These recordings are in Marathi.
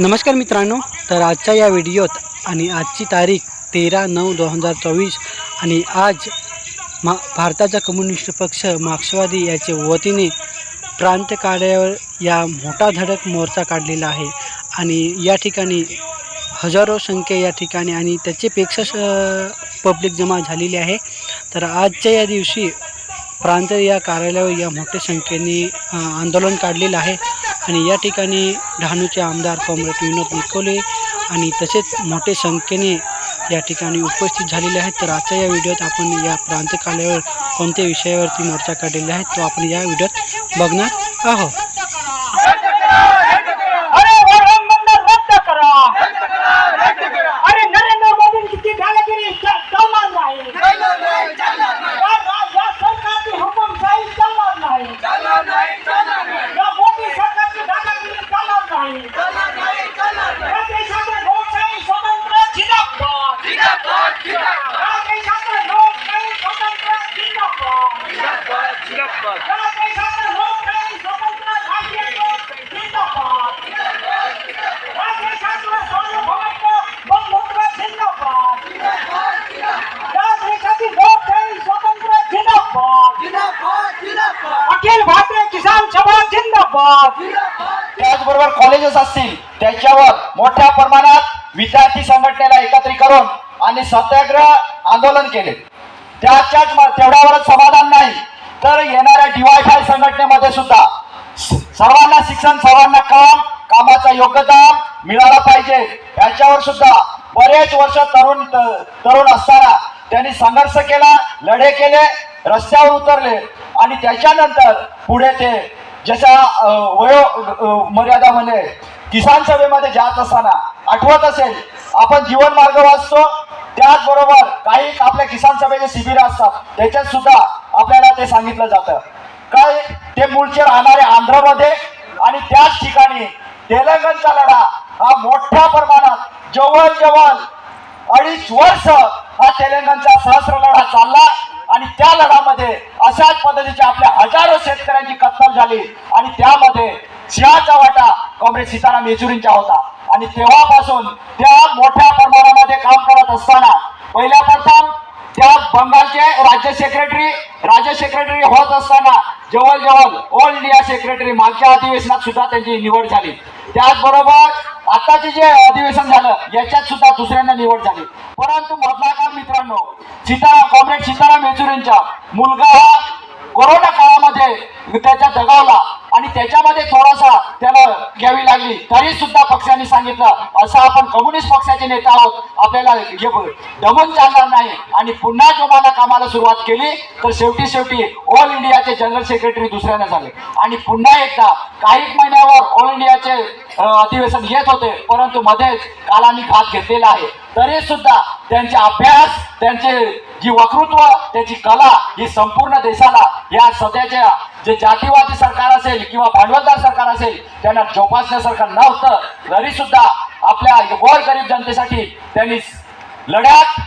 नमस्कार मित्रांनो तर आजच्या या व्हिडिओत आणि आजची तारीख तेरा नऊ दोन हजार चोवीस आणि आज मा भारताचा कम्युनिस्ट पक्ष मार्क्सवादी याच्या वतीने प्रांत कार्यालयावर या मोठा धडक मोर्चा काढलेला आहे. आणि या ठिकाणी हजारो संख्या या ठिकाणी आणि त्याच्यापेक्षा पब्लिक जमा झालेली आहे. तर आजच्या या दिवशी प्रांत या कार्यालयावर या मोठ्या संख्येने आंदोलन काढलेलं आहे. आणि या ठिकाणी डहाणूचे आमदार कॉम्रेड विनोद निकोले आणि तसेच मोठे संख्येने या ठिकाणी उपस्थित झालेले आहेत. तर आजच्या या व्हिडिओत आपण या प्रांतकालावर कोणत्या विषयावरती मोर्चा काढलेला आहे तो आपण या व्हिडिओत बघणार आहोत. त्याचबरोबर कॉलेजेस असतील त्याच्यावर मोठ्या प्रमाणात विद्यार्थी संघटनेला एकत्रित करून आणि सत्याग्रह आंदोलन केले. त्याच्याच तेवढ्यावरच समाधान नाही तर येणाऱ्या डीवायफाय संघटनेमध्ये सुद्धा सर्वांना शिक्षण सर्वांना काम कामाचा योग्यता मिळाला पाहिजे. याच्यावर सुद्धा बरेच वर्ष तरुण तरुण असताना त्यांनी संघर्ष केला लढे केले रस्त्यावर उतरले आणि त्याच्यानंतर पुढे ते जशा वयो मर्यादा मर्यादामध्ये किसान सभेमध्ये जात असताना आठवत असेल आपण जीवन मार्ग वाचतो त्याचबरोबर काही आपल्या किसान सभेचे शिबिर असतात त्याच्यात सुद्धा आपल्याला ते सांगितलं जातं. काय ते मूळचे राहणारे आंध्रमध्ये आणि त्याच ठिकाणी तेलंगणचा लढा हा मोठ्या प्रमाणात जवळ जवळ अडीच वर्ष हा तेलंगणचा सहस्र लढा चालला आणि त्या लढामध्ये अशाच पद्धतीच्या आपल्या हजारो शेतकऱ्यांची कत्तल झाली. आणि त्यामध्ये सिंहाचा वाटा काँग्रेस सीताराम येचुरींचा होता. आणि तेव्हापासून त्या मोठ्या प्रमाणामध्ये काम करत असताना पहिल्या प्रथम त्या बंगालचे राज्य सेक्रेटरी राज्य सेक्रेटरी होत असताना जवळजवळ ऑल इंडिया सेक्रेटरी मागच्या अधिवेशनात सुद्धा त्यांची निवड झाली. त्याचबरोबर आताचे जे अधिवेशन झालं याच्यात सुद्धा दुसऱ्यांना निवड झाली. परंतु मधला मित्रांनो सीताराम कॉम्रेड सीताराम येचुरींचा मुलगा हा कोरोना काळामध्ये त्याच्या दगावला. आणि त्याच्यामध्ये थोडासा त्याला घ्यावी लागली. तरी सुद्धा पक्षाने सांगितलं असं आपण कम्युनिस्ट पक्षाचे नेता आहोत. आपल्याला हे दमून चालणार नाही. आणि पुन्हा जोमाला कामाला सुरुवात केली तर शेवटी शेवटी ऑल इंडियाचे जनरल सेक्रेटरी दुसऱ्याने झाले. आणि पुन्हा एकदा काही महिन्यावर ऑल इंडियाचे अधिवेशन येत होते परंतु मध्येच कालांनी घात घेतलेला आहे. तरी सुद्धा त्यांचे अभ्यास त्यांचे जी वक्तृत्व त्याची कला ही संपूर्ण देशाला या सध्याच्या जे जातीवादी सरकार असेल किंवा भांडवलदार सरकार असेल त्यांना जोपासण्यासारखं नव्हतं तरी सुद्धा आपल्या गोरगरीब जनतेसाठी त्यांनी लढ्यात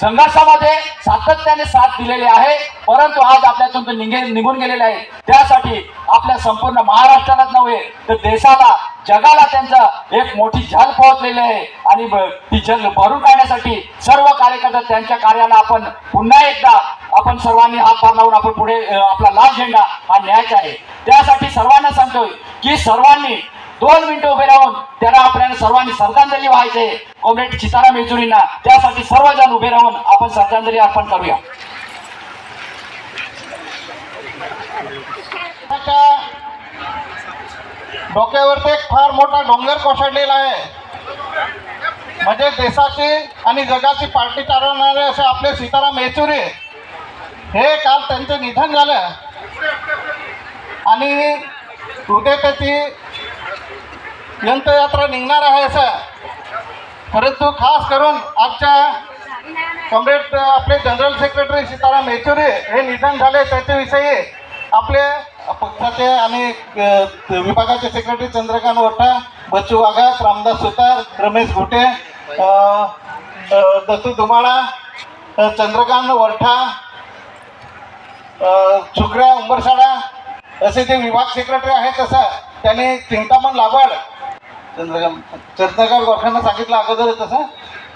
संघर्षामध्ये सातत्याने साथ दिलेली आहे. परंतु आज आपल्यातून ते निघे निघून गेलेले आहे त्यासाठी आपल्या संपूर्ण महाराष्ट्रालाच नव्हे तर देशाला जगाला त्यांचं एक मोठी झल पोहोचलेली आहे. आणि ती झल भरून काढण्यासाठी सर्व कार्यकर्ते त्यांच्या कार्याला आपण पुन्हा एकदा आपण सर्वांनी हातभार लावून आपण पुढे आपला लाल झेंडा हा न्यायचा आहे. त्यासाठी सर्वांना सांगतोय की सर्वांनी दोन मिनिटं उभे राहून त्याला आपल्याला सर्वांनी श्रद्धांजली व्हायचे कॉम्रेड सीताराम येचुरींना त्यासाठी सर्वजण उभे राहून आपण श्रद्धांजली अर्पण करूया. डोक्यावरती एक फार मोठा डोंगर कोसळलेला आहे. म्हणजे देशाची आणि जगाची पार्टी चालवणारे असे आपले सीताराम येचुरी हे काल त्यांचं निधन झालं. आणि उद्या त्याची यंत्रयात्रा निघणार आहे असं. परंतु खास करून आजच्या कॉम्रेड आपले जनरल सेक्रेटरी सीताराम येचुरी हे निधन झाले त्याच्याविषयी आपले पक्षाचे आणि विभागाचे सेक्रेटरी चंद्रकांत वट्टा बच्चू वाघास रामदास सुतार रमेश घुटे दत्तू धुमाळा चंद्रकांत वरठा अ, उंबरसाडा असे जे विभाग सेक्रेटरी आहेत तसं त्यांनी चिंतामण लाबड चंद्रकांत चंद्रकांत गोरखांना सांगितलं अगोदर तसं.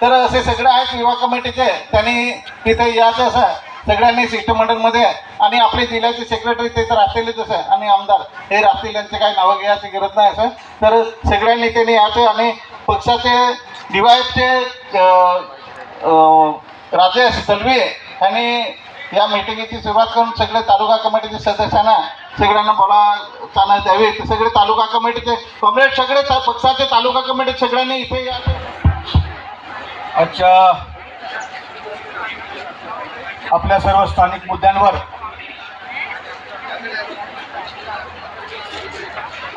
तर असे सगळे आहेत विभाग कमिटीचे त्यांनी तिथे यायचं असं. सगळ्यांनी शिष्टमंडळमध्ये आणि आपले जिल्ह्याचे सेक्रेटरी ते तर असतीलच असं आणि आमदार हे राहतील यांचे काही नावं घ्यायची गरज नाही असं. तर सगळ्यांनी त्यांनी यायचं आणि पक्षाचे डिवायसचे राजेश दलवे यांनी या मिटिंगची सुरुवात करून सगळे तालुका कमिटीचे सदस्यांना सगळ्यांना बोला चालना द्यावी ते सगळे तालुका कमिटीचे कॉम्रेड सगळे पक्षाचे तालुका कमिटी सगळ्यांनी इथे या. आजच्या आपल्या सर्व स्थानिक मुद्द्यांवर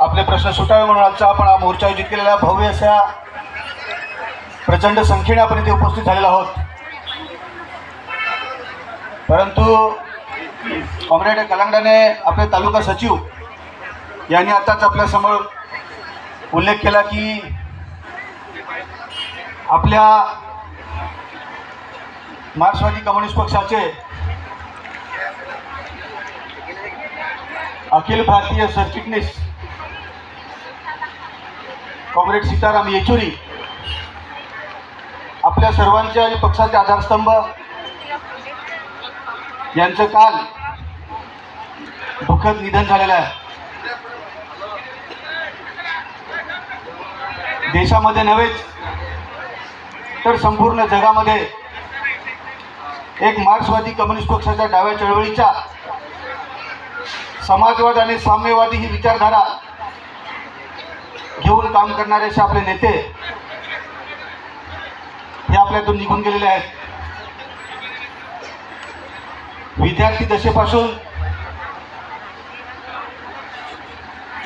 आपले प्रश्न सुटावे म्हणून आजचा आपण हा मोर्चा आयोजित केलेला भव्य अशा प्रचंड संख्येने आपण इथे उपस्थित झालेला आहोत. परंतु कॉम्रेड कलांगडाने आपले तालुका सचिव यांनी आताच आपल्यासमोर उल्लेख केला की आपल्या मार्क्सवादी कम्युनिस्ट पक्षाचे अखिल भारतीय सरचिटणीस कॉम्रेड सीताराम येचुरी आपल्या सर्वांच्या पक्षाचे आधारस्तंभ यांचं काल दुःखद निधन झालेलं आहे. देशामध्ये नव्हेच तर संपूर्ण जगामध्ये एक मार्क्सवादी कम्युनिस्ट पक्षाच्या डाव्या चळवळीच्या समाजवाद आणि साम्यवादी ही विचारधारा घेऊन काम करणारे असे आपले नेते हे आपल्यातून निघून गेलेले आहेत. विद्यार्थी दशेपासून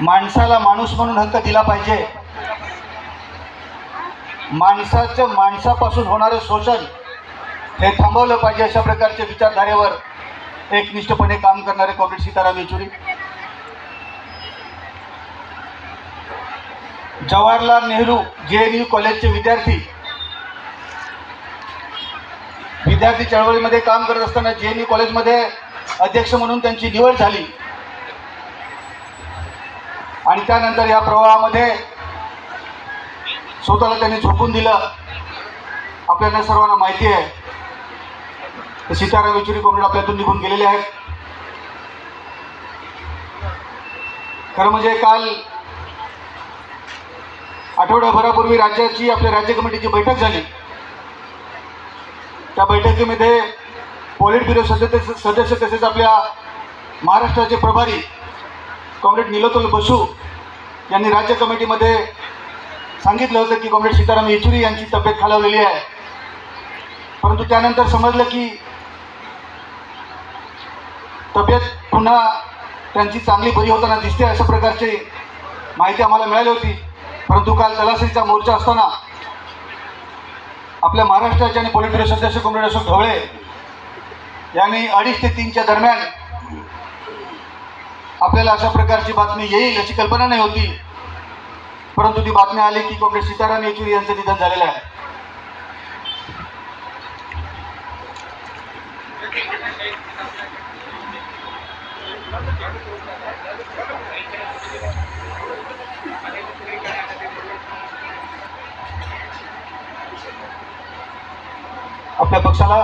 माणसाला माणूस म्हणून हक्क दिला पाहिजे. माणसाचं माणसापासून होणारं शोषण हे थांबवलं पाहिजे अशा प्रकारच्या विचारधारेवर एकनिष्ठपणे काम करणारे comrade Sitaram Yechury. Jawaharlal Nehru J N U कॉलेजचे विद्यार्थी विद्यार्थी चळवळीमध्ये काम करत असताना जे एन यू कॉलेजमध्ये अध्यक्ष म्हणून त्यांची निवड झाली. आणि त्यानंतर या प्रवाहामध्ये स्वतःला त्यांनी झोपून दिलं. आपल्याला सर्वांना माहिती आहे. सीताराम येचुरी कोंबड आपल्यातून निघून गेलेले आहेत. खरं म्हणजे काल आठवड्याभरापूर्वी राज्याची आपल्या राज्य कमिटीची बैठक झाली. त्या बैठकीमध्ये पोलिट ब्युरो सदस्य सदस्य तसेच आपल्या महाराष्ट्राचे प्रभारी कॉम्रेड निलोतोल बसू यांनी राज्य कमिटीमध्ये सांगितलं होतं की कॉम्रेड सीताराम येचुरी यांची तब्येत खालावलेली आहे. परंतु त्यानंतर समजलं की तब्येत पुन्हा त्यांची चांगली बरी होताना दिसते अशा प्रकारची माहिती आम्हाला मिळाली होती. परंतु काल तलासरीचा मोर्चा असताना आपल्या महाराष्ट्राचे आणि पोलिट सदस्य कॉम्रेड अशोक ढवळे यांनी अडीच ते तीनच्या दरम्यान आपल्याला अशा प्रकारची बातमी येईल अशी कल्पना नाही होती. परंतु ती बातमी आली की कॉम्रेड सीताराम येचुरी यांचं निधन झालेलं आहे आपल्या पक्षाला.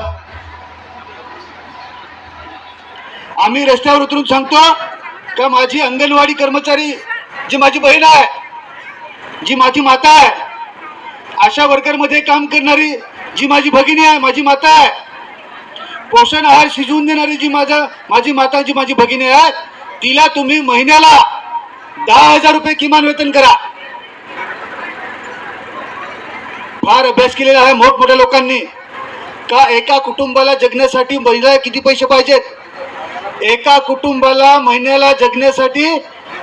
आम्ही रस्त्यावर उतरून सांगतो का माझी अंगणवाडी कर्मचारी जी माझी बहीण आहे जी माझी माता आहे आशा वर्करमध्ये काम करणारी जी माझी भगिनी आहे माझी माता आहे पोषण आहार शिजवून देणारी जी माझा माझी माता जी माझी भगिनी आहे तिला तुम्ही महिन्याला दहा हजार रुपये किमान वेतन करा. फार अभ्यास केलेला आहे मोठमोठ्या लोकांनी. का एका कुटुंबाला जगण्यासाठी महिन्याला किती पैसे पाहिजेत? एका कुटुंबाला महिन्याला जगण्यासाठी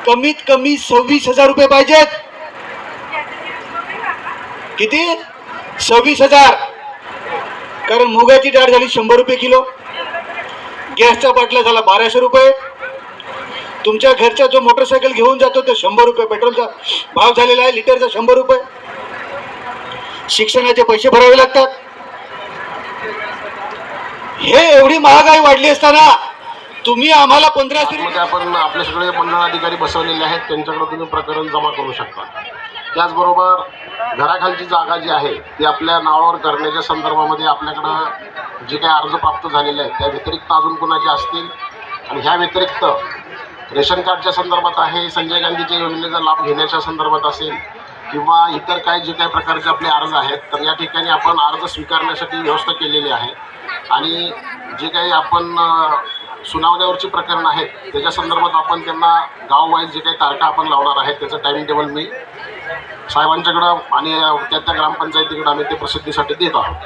कमीत कमी सव्वीस हजार रुपये पाहिजेत. किती? सव्वीस हजार. कारण मुगाची डाळ झाली शंभर रुपये किलो. गॅसचा बाटला झाला बाराशे रुपये. तुमच्या घरचा जो मोटरसायकल घेऊन जातो तो शंभर रुपये. पेट्रोलचा भाव झालेला आहे लिटरचा शंभर रुपये. शिक्षणाचे पैसे भरावे लागतात. हे एवढी महागाई वाढली असताना तुम्ही आम्हाला पंधराशे रुपये आपण आपले सगळे मंडळ अधिकारी बसवलेले आहेत त्यांच्याकडे तुम्ही प्रकरण जमा करू शकता. त्याचबरोबर घराखालची जागा जी आहे ती आपल्या नावावर करण्याच्या संदर्भामध्ये आपल्याकडं जे काही अर्ज प्राप्त झालेले आहेत त्या व्यतिरिक्त अजून कोणाचे असतील? आणि ह्या व्यतिरिक्त रेशन कार्डच्या संदर्भात आहे संजय गांधीच्या योजनेचा लाभ घेण्याच्या संदर्भात असेल किंवा इतर काही जे काही प्रकारचे आपले अर्ज आहेत तर या ठिकाणी आपण अर्ज स्वीकारण्यासाठी व्यवस्था केलेली आहे. आणि जे काही आपण सुनावण्यावरची प्रकरणं आहेत त्याच्या संदर्भात आपण त्यांना गाववाईज जे काही तारखा आपण लावणार आहेत त्याचं टायमिंग टेबल मी साहेबांच्याकडं आणि त्या त्या ग्रामपंचायतीकडं आम्ही ते प्रसिद्धीसाठी देत आहोत.